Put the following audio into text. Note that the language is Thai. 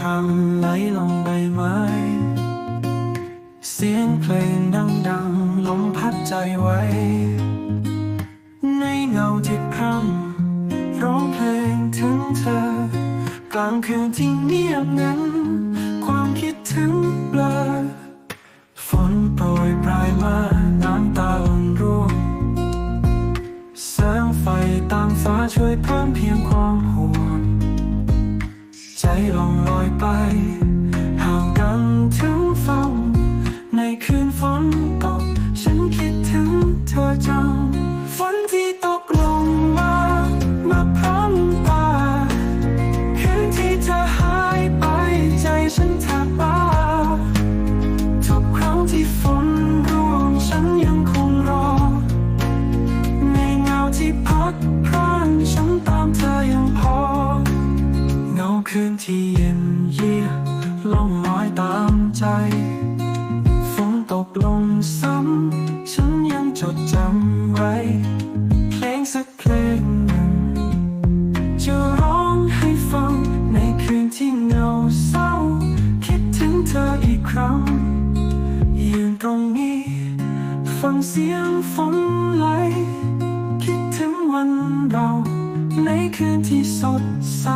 คำไหลลงใบไม้ เสียงเพลงดังๆลมพัดใจไว้ ในเงาที่คำร้องเพลงถึงเธอ กลางคืนที่เงียบนั้น ความคิดถึงเบลอฝนโปรยปลายมาน้ำตาหล่นร่วงแสงไฟตามฟ้าช่วยเพิ่มเพียงความ ลองลอยไป คืนที่เย็นเยี่ยลมลอยตามใจ ฝนตกลงซ้ำ ฉันยังจดจำไว้ เพลงสักเพลงหนึ่ง จะร้องให้ฟังในคืนที่เงาเศร้า คิดถึงเธออีกครั้ง ยืนตรงนี้ ฟังเสียงฝนไหล คิดถึงวันเรา ในคืนที่สดใส